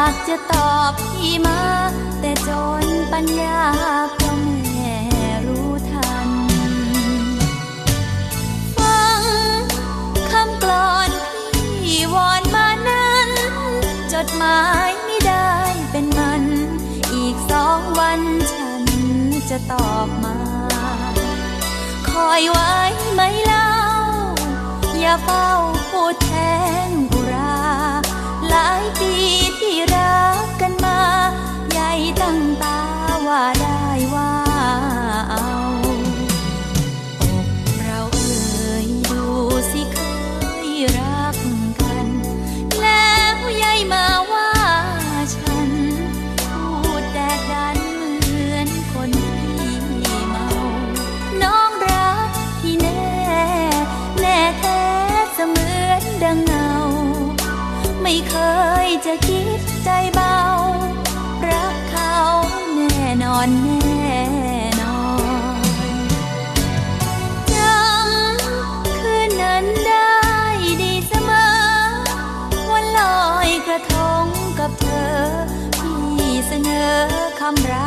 ากจะตอบพี่มา แต่จนปัญญาก็แม่รู้ทัน ฟังคำกลอนพี่วอนมานั้น จดหมายไม่ได้เป็นมัน อีกสองวันฉันจะตอบมา คอยไว้ไหมเล่า อย่าเฝ้าพูดแทนาได้ว่าเอาอกเราเอ่ยดูสิเคยรักกัน แล้วยายมาว่าฉัน พูดแต่ดันเหมือนคนที่เมา น้องรักพี่แน่ แน่แท้เสมือนดังเงา ไม่เคยจะคิดใจเบา sombra.